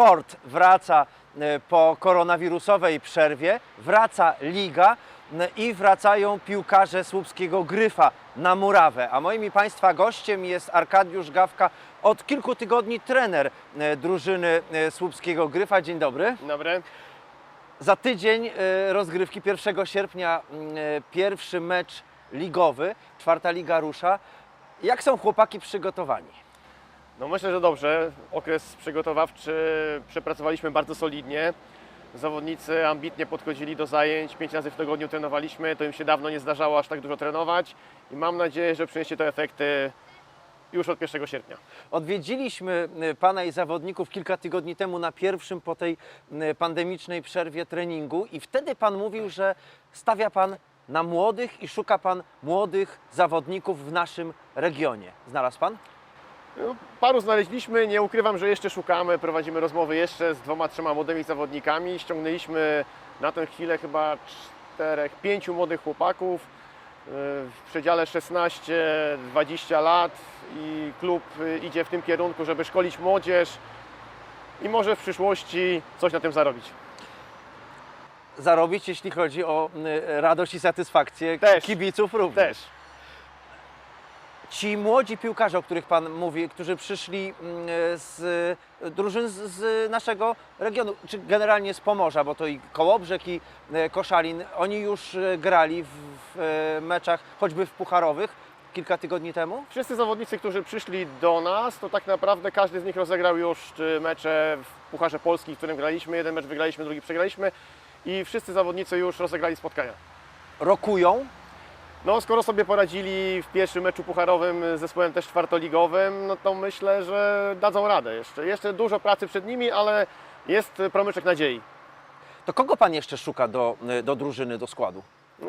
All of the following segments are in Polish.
sport wraca e, po koronawirusowej przerwie, wraca liga n- i wracają piłkarze słupskiego Gryfa na murawę. A moim i Państwa gościem jest Arkadiusz Gawka, od kilku tygodni trener e, drużyny e, słupskiego Gryfa. Dzień dobry. Dobry. Za tydzień e, rozgrywki 1 sierpnia, e, pierwszy mecz ligowy, czwarta liga rusza. Jak są chłopaki przygotowani? No myślę, że dobrze. Okres przygotowawczy przepracowaliśmy bardzo solidnie. Zawodnicy ambitnie podchodzili do zajęć. Pięć razy w tygodniu trenowaliśmy. To im się dawno nie zdarzało aż tak dużo trenować. I mam nadzieję, że przyniesie to efekty już od 1 sierpnia. Odwiedziliśmy e, Pana i zawodników kilka tygodni temu na pierwszym po tej e, pandemicznej przerwie treningu i wtedy Pan mówił, że stawia Pan na młodych i szuka Pan młodych zawodników w naszym regionie. Znalazł Pan? No, paru znaleźliśmy. Nie ukrywam, że jeszcze szukamy. Prowadzimy rozmowy jeszcze z dwoma, trzema młodymi zawodnikami. Ściągnęliśmy na tę chwilę chyba czterech, pięciu młodych chłopaków yy, w przedziale 16-20 lat i klub yy, idzie w tym kierunku, żeby szkolić młodzież i może w przyszłości coś na tym zarobić. Zarobić, jeśli chodzi o e, radość i satysfakcję Też. kibiców również. Też. Ci młodzi piłkarze, o których Pan mówi, którzy przyszli mm, z e, drużyn z, naszego regionu, czy generalnie z Pomorza, bo to i Kołobrzeg, i e, Koszalin, oni już e, grali w, meczach, choćby w pucharowych, kilka tygodni temu? Wszyscy zawodnicy, którzy przyszli do nas, to tak naprawdę każdy z nich rozegrał już mecze w Pucharze Polski, w którym graliśmy. Jeden mecz wygraliśmy, drugi przegraliśmy i wszyscy zawodnicy już rozegrali spotkania. Rokują, No, skoro sobie poradzili w pierwszym meczu pucharowym z zespołem też czwartoligowym, no to myślę, że dadzą radę jeszcze. Jeszcze dużo pracy przed nimi, ale jest promyczek nadziei. to kogo Pan jeszcze szuka do, do drużyny, do składu?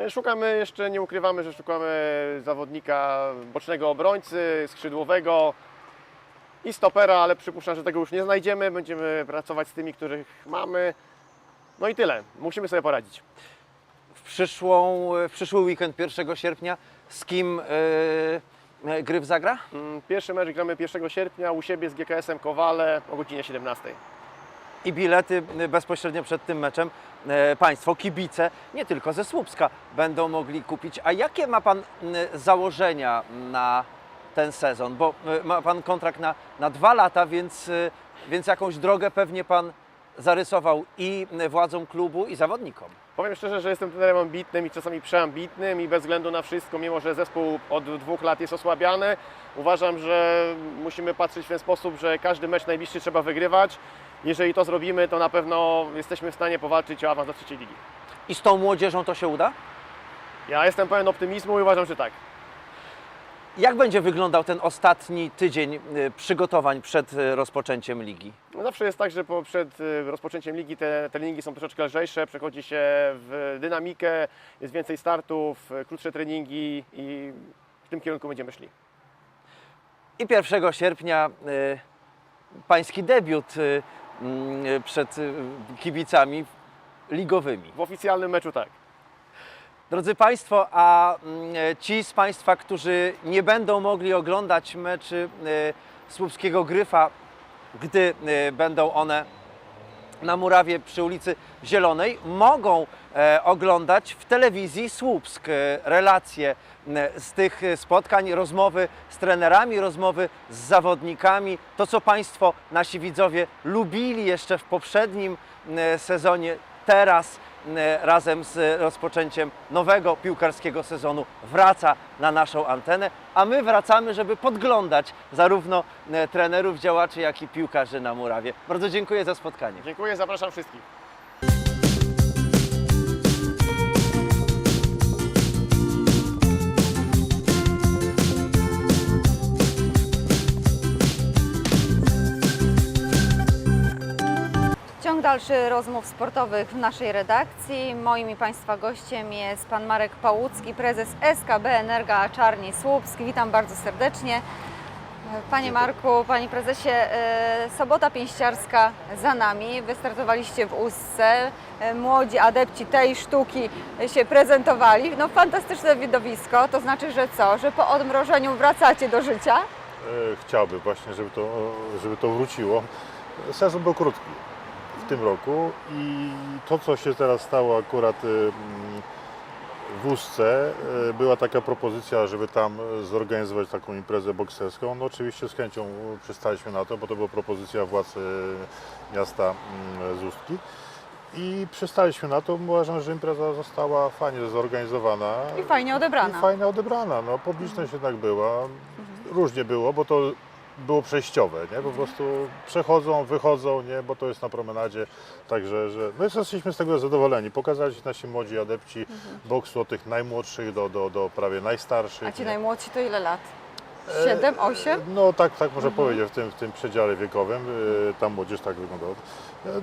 Szukamy jeszcze, nie ukrywamy, że szukamy zawodnika bocznego obrońcy, skrzydłowego i stopera, ale przypuszczam, że tego już nie znajdziemy. Będziemy pracować z tymi, których mamy. No i tyle. Musimy sobie poradzić. W, przyszłą, w przyszły weekend 1 sierpnia z kim e, e, Gryf zagra? Mm, Pierwszy mecz gramy 1 sierpnia u siebie z GKS-em Kowale o godzinie 17. i bilety bezpośrednio przed tym meczem e, Państwo, kibice, nie tylko ze Słupska, będą mogli kupić. A jakie ma Pan założenia na ten sezon? Bo ma Pan kontrakt na, na dwa lata, więc, więc jakąś drogę pewnie Pan zarysował i władzom klubu, i zawodnikom. Powiem szczerze, że jestem trenerem ambitnym i czasami przeambitnym i bez względu na wszystko, mimo że zespół od dwóch lat jest osłabiany, uważam, że musimy patrzeć w ten sposób, że każdy mecz najbliższy trzeba wygrywać. Jeżeli to zrobimy, to na pewno jesteśmy w stanie powalczyć o awans do trzeciej ligi. I z tą młodzieżą to się uda? Ja jestem pełen optymizmu i uważam, że tak. Jak będzie wyglądał ten ostatni tydzień y, przygotowań przed y, rozpoczęciem ligi? No zawsze jest tak, że po, przed y, rozpoczęciem ligi te treningi są troszeczkę lżejsze, przechodzi się w dynamikę, jest więcej startów, krótsze treningi i w tym kierunku będziemy szli. I 1 sierpnia y, pański debiut y, mm, przed y, kibicami ligowymi. W oficjalnym meczu tak. Drodzy Państwo, a mm, ci z Państwa, którzy nie będą mogli oglądać meczy y, Słupskiego Gryfa, gdy y, będą one na murawie przy ulicy Zielonej, mogą e, oglądać w telewizji Słupsk e, relacje e, z tych e, spotkań, rozmowy z trenerami, rozmowy z zawodnikami. To, co Państwo, nasi widzowie, lubili jeszcze w poprzednim e, sezonie, teraz e, razem z rozpoczęciem nowego piłkarskiego sezonu wraca na naszą antenę, a my wracamy, żeby podglądać zarówno trenerów, działaczy, jak i piłkarzy na murawie. Bardzo dziękuję za spotkanie. Dziękuję, zapraszam wszystkich. Ciąg dalszy rozmów sportowych w naszej redakcji. Moim i Państwa gościem jest Pan Marek Pałucki, prezes SKB Energa Czarni Słupsk. Witam bardzo serdecznie. Panie Marku, Panie Prezesie, e, sobota pięściarska za nami. Wystartowaliście w Ustce. E, Młodzi adepci tej sztuki się prezentowali. No fantastyczne widowisko. To znaczy, że co? Że po odmrożeniu wracacie do życia? E, Chciałbym właśnie, żeby to, żeby to wróciło. Sezon był krótki tym roku i to, co się teraz stało akurat y, mm, w Ustce, y, była taka propozycja, żeby tam zorganizować taką imprezę bokserską. No oczywiście z chęcią przystaliśmy na to, bo to była propozycja władz y, miasta mm, z Ustki. I przystaliśmy na to, uważam, że impreza została fajnie zorganizowana. I fajnie odebrana. I fajnie odebrana. No, publiczność jednak była. Różnie było, bo to było przejściowe, nie? Po prostu przechodzą, wychodzą, nie? Bo to jest na promenadzie. Także, że my jesteśmy z tego zadowoleni. Pokazali się nasi młodzi adepci boksu od tych najmłodszych do, do, do prawie najstarszych. A ci nie? najmłodsi to ile lat? 7, 8? No tak, tak można powiedzieć, w tym, w tym przedziale wiekowym, y, tam młodzież tak wyglądała. Y,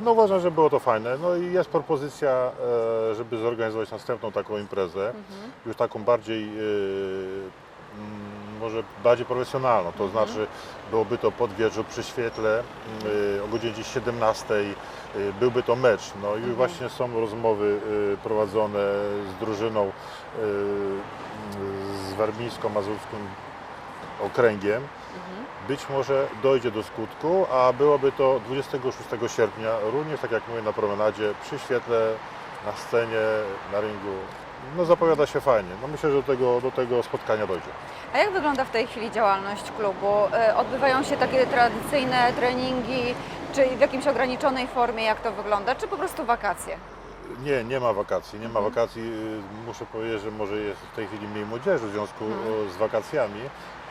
No uważam, że było to fajne. No i jest propozycja, e, żeby zorganizować następną taką imprezę, już taką bardziej, może bardziej profesjonalną, to znaczy byłoby to pod wieżą przy świetle y, o godzinie 17, y, byłby to mecz. No i właśnie są rozmowy y, prowadzone z drużyną z warmińsko-mazurskim okręgiem. Być może dojdzie do skutku, a byłoby to 26 sierpnia, również tak jak mówię na promenadzie, przy świetle, na scenie, na ringu. No zapowiada się fajnie. No myślę, że do tego, do tego spotkania dojdzie. A jak wygląda w tej chwili działalność klubu? E, Odbywają się takie tradycyjne treningi, czy w jakimś ograniczonej formie, jak to wygląda, czy po prostu wakacje? Nie, nie ma wakacji. Nie ma wakacji. Y, Muszę powiedzieć, że może jest w tej chwili mniej młodzieży w związku o, z wakacjami,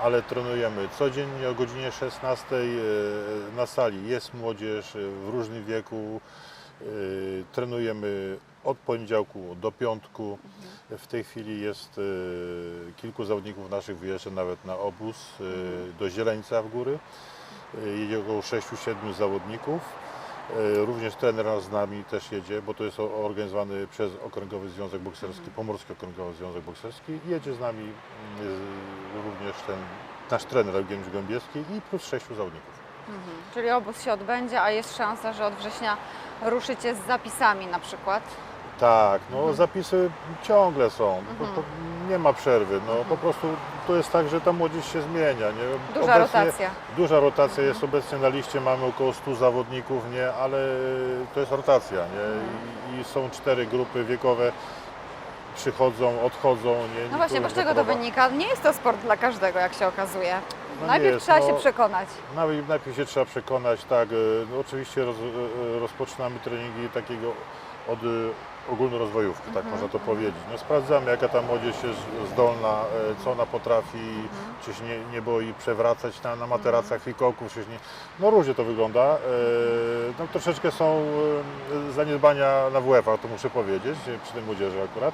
ale trenujemy codziennie o godzinie 16 y, na sali. Jest młodzież y, w różnym wieku. Trenujemy od poniedziałku do piątku. W tej chwili jest y, kilku zawodników naszych wyjeżdża nawet na obóz y, do Zieleńca w góry. Y, Jedzie około 6-7 zawodników. Również trener z nami też jedzie, bo to jest organizowany przez Okręgowy Związek Bokserski, Pomorski Okręgowy Związek Bokserski. Jedzie z nami również ten nasz trener Eugeniusz Gębieski i plus sześciu zawodników. Czyli obóz się odbędzie, a jest szansa, że od września ruszycie z zapisami na przykład? Tak, no zapisy ciągle są, bo to nie ma przerwy. No, Po prostu to jest tak, że ta młodzież się zmienia. Nie? Duża rotacja. Duża rotacja jest obecnie na liście, mamy około 100 zawodników, nie? ale to jest rotacja. Nie? I, I są cztery grupy wiekowe, przychodzą, odchodzą. Nie? No właśnie, bo z czego to wynika? Nie jest to sport dla każdego, jak się okazuje. No Najpierw jest, trzeba no. się przekonać. Najpierw, najpierw się trzeba przekonać, tak, e, no oczywiście roz, e, rozpoczynamy treningi takiego od e, ogólnorozwojówki, tak można to powiedzieć. No, sprawdzamy jaka ta młodzież jest zdolna, e, co ona potrafi, czy się nie, nie boi przewracać na, na materacach fikoków, czy nie... No różnie to wygląda. E, No troszeczkę są e, zaniedbania na WF-ach, to muszę powiedzieć, przy tej młodzieży akurat.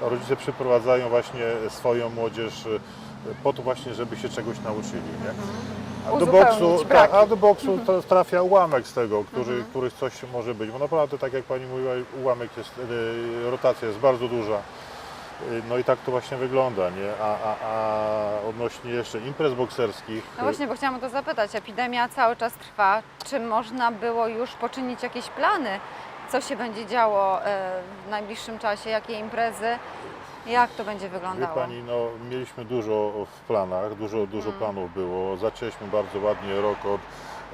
Rodzice przyprowadzają właśnie swoją młodzież po to właśnie, żeby się czegoś nauczyli. Nie? A do boksu, tak, a do boksu to trafia ułamek z tego, który, których coś może być. Bo naprawdę, tak jak Pani mówiła, ułamek jest, y, rotacja jest bardzo duża. Y, No i tak to właśnie wygląda, nie? A, a, a odnośnie jeszcze imprez bokserskich. No właśnie, bo chciałam o to zapytać. Epidemia cały czas trwa. Czy można było już poczynić jakieś plany? Co się będzie działo e, w najbliższym czasie? Jakie imprezy? Jak to będzie Wie wyglądało? Pani, no, mieliśmy dużo w planach, dużo, dużo planów było. Zaczęliśmy bardzo ładnie rok od,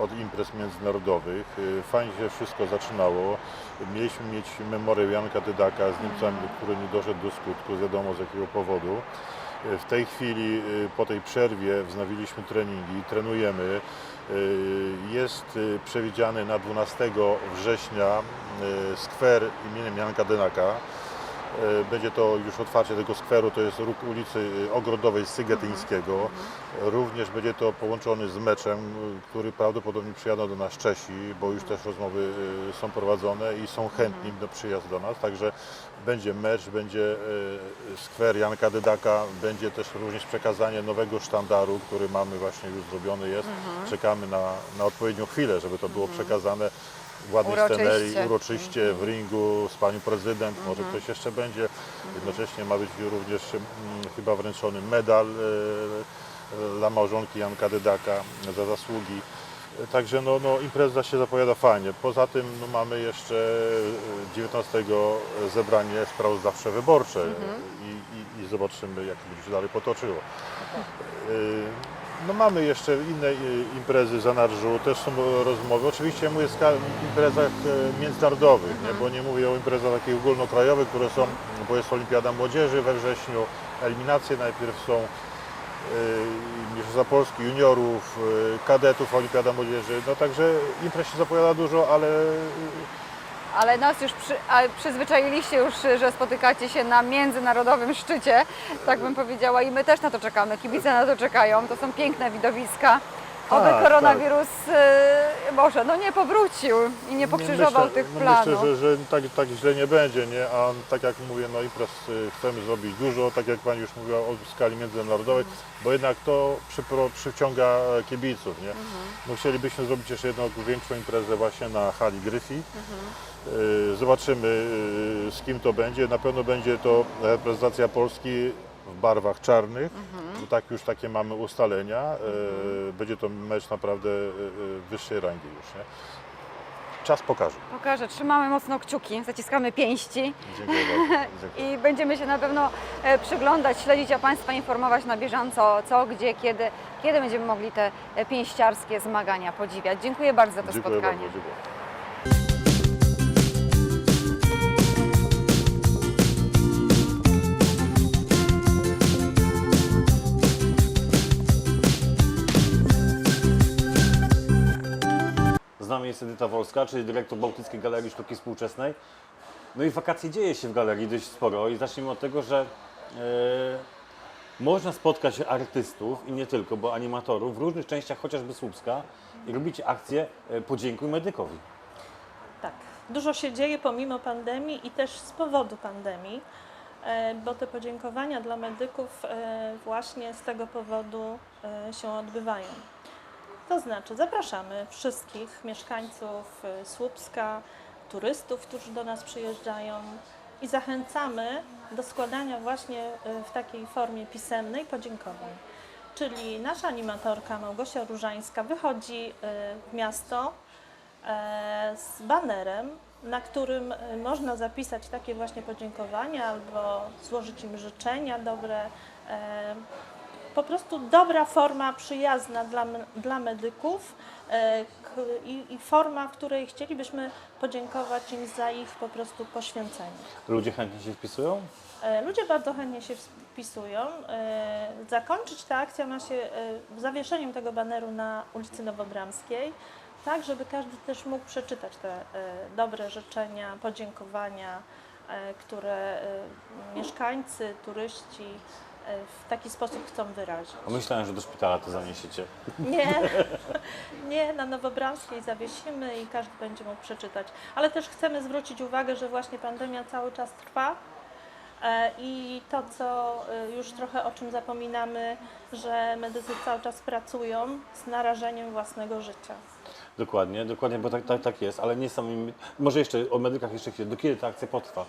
od imprez międzynarodowych. Y, Fajnie się wszystko zaczynało. Mieliśmy mieć memoriał Janka Dydaka z Niemcami, który nie doszedł do skutku, wiadomo z jakiego powodu. Y, W tej chwili, y, po tej przerwie, wznowiliśmy treningi, trenujemy. Jest przewidziany na 12 września skwer imieniem Janka Dynaka. E, Będzie to już otwarcie tego skweru, to jest róg ulicy y, Ogrodowej Sygetyńskiego. Również będzie to połączony z meczem, y, który prawdopodobnie przyjadą do nas Czesi, bo już też rozmowy są prowadzone i są chętni do przyjazdu do nas. Także będzie mecz, będzie skwer Janka Dydaka, będzie też również przekazanie nowego sztandaru, który mamy właśnie już zrobiony jest. Czekamy na, na odpowiednią chwilę, żeby to było przekazane w ładnej Uroczyście. scenerii, uroczyście w ringu z panią prezydent, może ktoś jeszcze będzie. Jednocześnie ma być również mm, chyba wręczony medal e, e, dla małżonki Janka Dydaka za zasługi. E, Także no, no, impreza się zapowiada fajnie. Poza tym no, mamy jeszcze e, 19 zebranie sprawozdawcze wyborcze i, i, i zobaczymy jak to będzie się dalej potoczyło. E, No mamy jeszcze inne imprezy za Narżu, też są rozmowy. Oczywiście mówię o imprezach e, międzynarodowych, nie? bo nie mówię o imprezach takich ogólnokrajowych, które są, bo jest Olimpiada Młodzieży we wrześniu, eliminacje najpierw są y, Mistrzostwa Polski, juniorów, y, kadetów, Olimpiada Młodzieży. No także imprez się zapowiada dużo, ale Ale nas już przy, przyzwyczailiście już, że spotykacie się na międzynarodowym szczycie, tak bym powiedziała, i my też na to czekamy. Kibice na to czekają. To są piękne widowiska. Oby Tak, koronawirus e, może no nie powrócił i nie pokrzyżował myślę, tych no planów. Myślę, że, że tak, tak źle nie będzie, nie? A tak jak mówię, no imprez y, chcemy zrobić dużo, tak jak Pani już mówiła o skali międzynarodowej, bo jednak to przypro, przyciąga e, kibiców, nie? No chcielibyśmy zrobić jeszcze jedną większą imprezę właśnie na hali Gryfi. Y, Zobaczymy y, z kim to będzie. Na pewno będzie to reprezentacja Polski w barwach czarnych, bo tak już takie mamy ustalenia. Y, Będzie to mecz naprawdę y, y, wyższej rangi już, nie? Czas pokaże. Pokażę, trzymamy mocno kciuki, zaciskamy pięści Dziękuję bardzo. Dziękuję. i będziemy się na pewno e, przyglądać, śledzić, a Państwa informować na bieżąco, co, gdzie, kiedy, kiedy będziemy mogli te e, pięściarskie zmagania podziwiać. Dziękuję bardzo za to Dziękuję spotkanie. bardzo. Nami jest Edyta Wolska, czyli dyrektor Bałtyckiej Galerii Sztuki Współczesnej. No i wakacje dzieje się w galerii dość sporo i zacznijmy od tego, że e, można spotkać artystów i nie tylko, bo animatorów w różnych częściach chociażby Słupska i robicie akcję e, Podziękuj Medykowi. Tak, dużo się dzieje pomimo pandemii i też z powodu pandemii, e, bo te podziękowania dla medyków właśnie z tego powodu się odbywają. To znaczy, zapraszamy wszystkich mieszkańców e, Słupska, turystów, którzy do nas przyjeżdżają i zachęcamy do składania właśnie e, w takiej formie pisemnej podziękowań. Czyli nasza animatorka Małgosia Różańska wychodzi e, w miasto e, z banerem, na którym e, można zapisać takie właśnie podziękowania albo złożyć im życzenia dobre. Po prostu dobra forma przyjazna dla, dla medyków e, i, i forma, w której chcielibyśmy podziękować im za ich po prostu poświęcenie. Ludzie chętnie się wpisują? E, Ludzie bardzo chętnie się wpisują. E, Zakończyć ta akcja ma się zawieszeniem tego baneru na ulicy Nowobramskiej, tak żeby każdy też mógł przeczytać te dobre życzenia, podziękowania, które mieszkańcy, turyści w taki sposób chcą wyrazić. A myślałem, że do szpitala to zaniesiecie. Nie, nie, na Nowobramskiej zawiesimy i każdy będzie mógł przeczytać. Ale też chcemy zwrócić uwagę, że właśnie pandemia cały czas trwa e, i to, co e, już trochę o czym zapominamy, że medycy cały czas pracują z narażeniem własnego życia. Dokładnie, dokładnie, bo tak, tak, tak jest, ale nie samym. Może jeszcze o medykach jeszcze chwilę. Do kiedy ta akcja potrwa?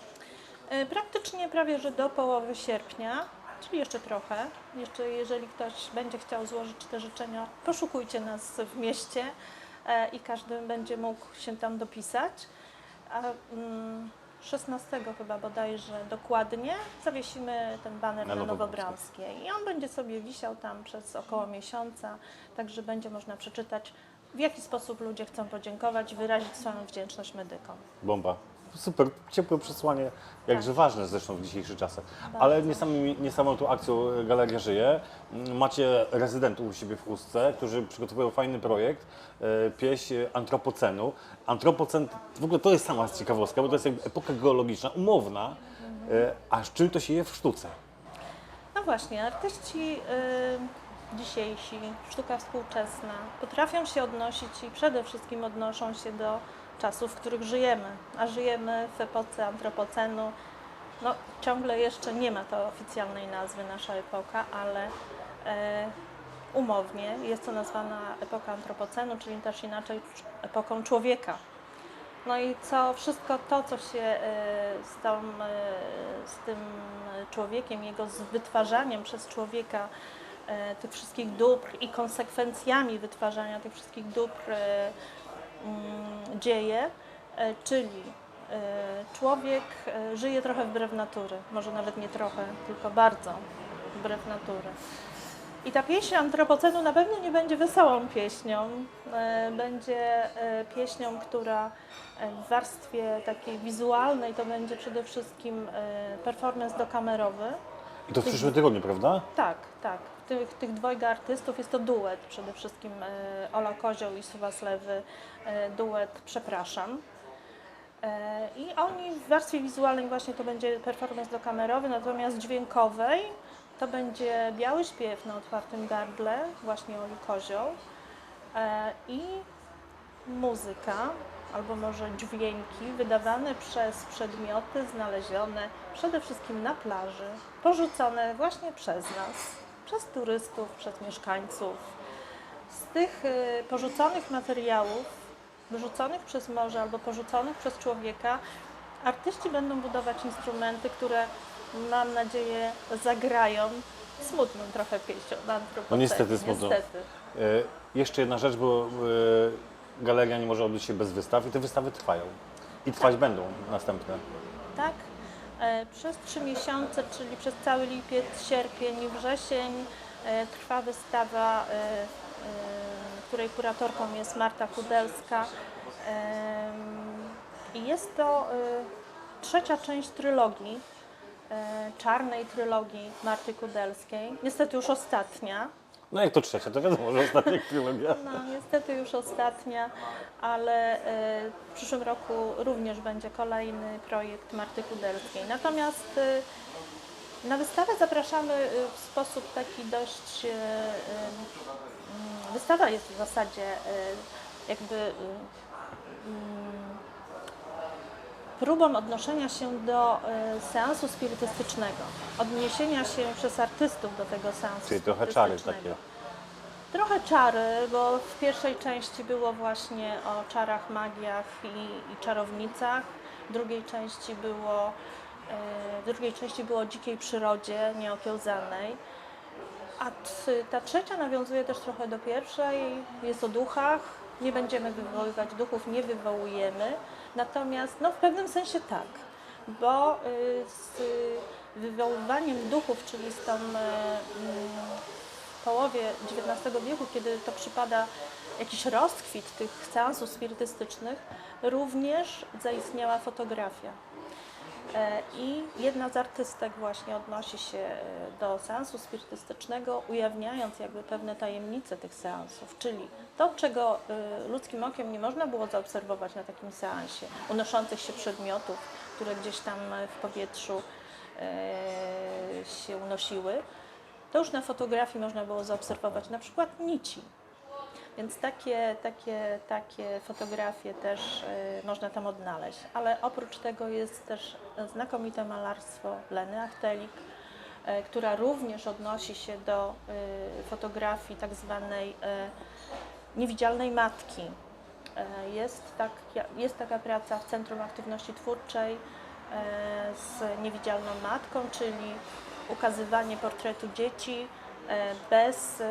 E, Praktycznie prawie, że do połowy sierpnia, czyli jeszcze trochę. Jeszcze jeżeli ktoś będzie chciał złożyć te życzenia, poszukujcie nas w mieście e, i każdy będzie mógł się tam dopisać. A mm, 16 chyba bodajże dokładnie zawiesimy ten baner Na na, Nowobramskiej. I on będzie sobie wisiał tam przez około miesiąca, także będzie można przeczytać w jaki sposób ludzie chcą podziękować wyrazić swoją wdzięczność medykom. Bomba. Super, ciepłe przesłanie, jakże ważne zresztą w dzisiejszych czasach. Ale nie, samą tą akcją Galeria żyje. Mm, Macie rezydentów u siebie w Chustce, którzy przygotowują fajny projekt, e, pieśń antropocenu. Antropocen, w ogóle to jest sama ciekawostka, bo to jest jakby epoka geologiczna, umowna, e, a z czym to się je w sztuce? No właśnie, artyści y, dzisiejsi, sztuka współczesna potrafią się odnosić i przede wszystkim odnoszą się do czasów, w których żyjemy. A żyjemy w epoce antropocenu. No, ciągle jeszcze nie ma to oficjalnej nazwy nasza epoka, ale e, umownie jest to nazwana epoka antropocenu, czyli też inaczej cz- epoką człowieka. No i co wszystko to, co się e, z, tą, e, z tym człowiekiem, jego z wytwarzaniem przez człowieka e, tych wszystkich dóbr i konsekwencjami wytwarzania tych wszystkich dóbr e, dzieje, e, czyli e, człowiek e, żyje trochę wbrew natury, może nawet nie trochę, tylko bardzo wbrew natury. I ta pieśń antropocenu na pewno nie będzie wesołą pieśnią. Będzie pieśnią, która w warstwie takiej wizualnej to będzie przede wszystkim performance dokamerowy. I to w przyszłym tygodniu, prawda? Tak, tak. Tych, tych dwojga artystów jest to duet przede wszystkim e, Ola Kozioł i Suwas Lewy. E, duet Przepraszam. E, I oni w warstwie wizualnej właśnie to będzie performance dokamerowy, natomiast dźwiękowej to będzie biały śpiew na otwartym gardle, właśnie Oli Kozioł. I muzyka, albo może dźwięki wydawane przez przedmioty znalezione przede wszystkim na plaży, porzucone właśnie przez nas, przez turystów, przez mieszkańców. Z tych y, porzuconych materiałów, wyrzuconych przez morze albo porzuconych przez człowieka, artyści będą budować instrumenty, które mam nadzieję zagrają smutną trochę pieśnią na. No niestety smutną. Niestety. E, jeszcze jedna rzecz, bo e, galeria nie może odbyć się bez wystaw i te wystawy trwają. I trwać będą następne. Tak. E, Przez trzy miesiące, czyli przez cały lipiec, sierpień i wrzesień e, trwa wystawa, e, której kuratorką jest Marta Kudelska. I jest to trzecia część trylogii, czarnej trylogii Marty Kudelskiej. Niestety już ostatnia. No jak to trzecia, to wiadomo, że ostatnia trylogia. No, niestety już ostatnia, ale e, w przyszłym roku również będzie kolejny projekt Marty Kudelskiej. Natomiast e, na wystawę zapraszamy e, w sposób taki dość. Wystawa jest w zasadzie jakby próbą odnoszenia się do e, seansu spirytystycznego, odniesienia się przez artystów do tego seansu Czyli trochę czary takie. Trochę czary, bo w pierwszej części było właśnie o czarach, magiach i, i czarownicach. W drugiej części było, e, w drugiej części było o dzikiej przyrodzie, nieokiełzanej. A ta trzecia nawiązuje też trochę do pierwszej, jest o duchach. Nie będziemy wywoływać duchów, nie wywołujemy. Natomiast no, w pewnym sensie tak, bo y, z wywoływaniem duchów, czyli z tą y, w połowie XIX wieku, kiedy to przypada jakiś rozkwit tych seansów spirytystycznych, również zaistniała fotografia. E, I jedna z artystek właśnie odnosi się e, do seansu spirytystycznego, ujawniając jakby pewne tajemnice tych seansów, czyli to, czego e, ludzkim okiem nie można było zaobserwować na takim seansie, unoszących się przedmiotów, które gdzieś tam w powietrzu się unosiły, to już na fotografii można było zaobserwować na przykład nici. Więc takie, takie, takie fotografie też y, można tam odnaleźć. Ale oprócz tego jest też znakomite malarstwo Leny Achtelik, y, która również odnosi się do y, fotografii tak zwanej y, niewidzialnej matki. Y, Jest, tak, jest taka praca w Centrum Aktywności Twórczej y, z niewidzialną matką, czyli ukazywanie portretu dzieci bez,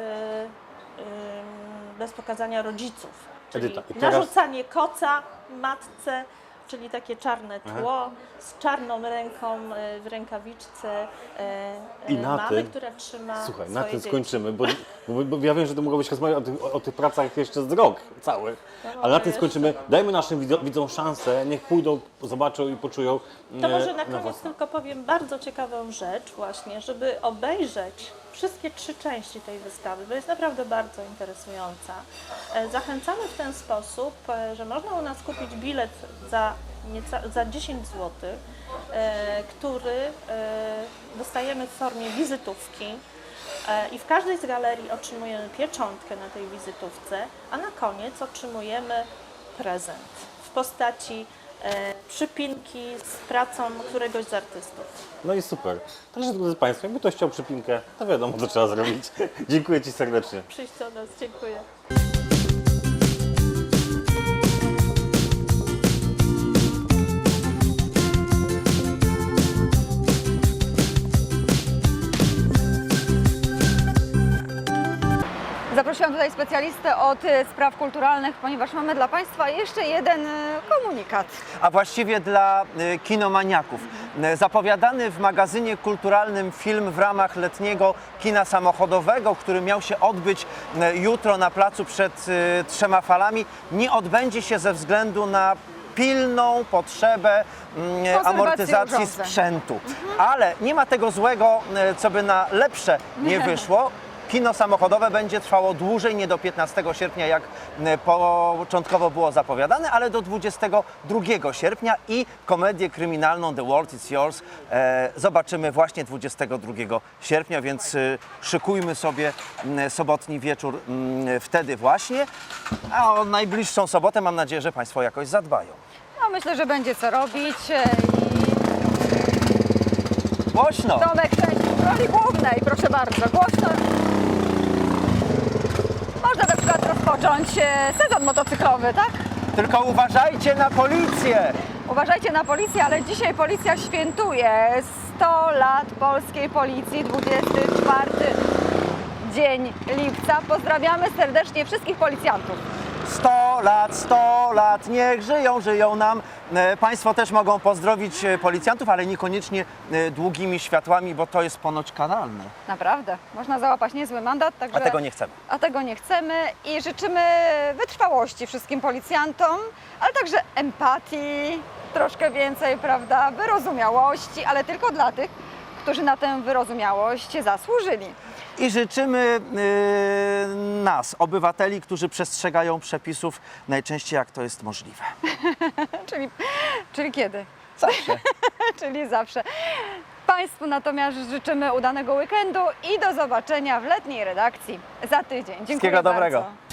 bez pokazania rodziców. Czyli Edyta, teraz- narzucanie koca matce, czyli takie czarne tło z czarną ręką y, w rękawiczce y, I y, na mamy, tym- która trzyma Słuchaj, na tym dzieci. skończymy, bo, bo, bo ja wiem, że to mogłabyś rozmawiać o tych, o tych pracach jeszcze z rok cały, ale na tym jeszcze. skończymy. Dajmy naszym widzo- widzom szansę, niech pójdą, zobaczą i poczują. To e, może na koniec własne- tylko powiem bardzo ciekawą rzecz właśnie, żeby obejrzeć wszystkie trzy części tej wystawy, bo jest naprawdę bardzo interesująca. E, Zachęcamy w ten sposób, e, że można u nas kupić bilet za, nieca, za 10 zł, który e, dostajemy w formie wizytówki. I w każdej z galerii otrzymujemy pieczątkę na tej wizytówce, a na koniec otrzymujemy prezent w postaci przypinki z pracą któregoś z artystów. No i super. Także drodzy Państwo, jakby ktoś chciał przypinkę, to wiadomo, co trzeba zrobić. Dziękuję Ci serdecznie. Przyjdź do nas, dziękuję. Zaprosiłam tutaj specjalistę od e, spraw kulturalnych, ponieważ mamy dla Państwa jeszcze jeden e, komunikat. a właściwie dla y, kinomaniaków. Zapowiadany w magazynie kulturalnym film w ramach letniego kina samochodowego, który miał się odbyć jutro na placu przed trzema falami, nie odbędzie się ze względu na pilną potrzebę mm, amortyzacji urządzeń. sprzętu. Ale nie ma tego złego, co by na lepsze nie wyszło. Kino samochodowe będzie trwało dłużej, nie do 15 sierpnia, jak początkowo było zapowiadane, ale do 22 sierpnia i komedię kryminalną The World Is Yours e, zobaczymy właśnie 22 sierpnia, więc y, szykujmy sobie sobotni wieczór wtedy właśnie, a o najbliższą sobotę mam nadzieję, że Państwo jakoś zadbają. No, myślę, że będzie co robić e, Głośno! Tomek Szczęśnik w roli głównej, proszę bardzo, głośno. Rozpocząć e, sezon motocyklowy, tak? Tylko uważajcie na policję! Uważajcie na policję, ale dzisiaj policja świętuje 100 lat polskiej policji, 24 dzień lipca. Pozdrawiamy serdecznie wszystkich policjantów. 100 lat, 100 lat, niech żyją, żyją nam. E, Państwo też mogą pozdrowić e, policjantów, ale niekoniecznie e, długimi światłami, bo to jest ponoć karalne. Naprawdę, można załapać niezły mandat, także... A tego nie chcemy. A tego nie chcemy i życzymy wytrwałości wszystkim policjantom, ale także empatii, troszkę więcej, prawda, wyrozumiałości, ale tylko dla tych, którzy na tę wyrozumiałość zasłużyli. I życzymy e, nas, obywateli, którzy przestrzegają przepisów najczęściej jak to jest możliwe. Czyli, czyli kiedy? Zawsze. czyli zawsze. Państwu natomiast życzymy udanego weekendu i do zobaczenia w letniej redakcji za tydzień. Dziękuję Wszystkiego dobrego. Bardzo.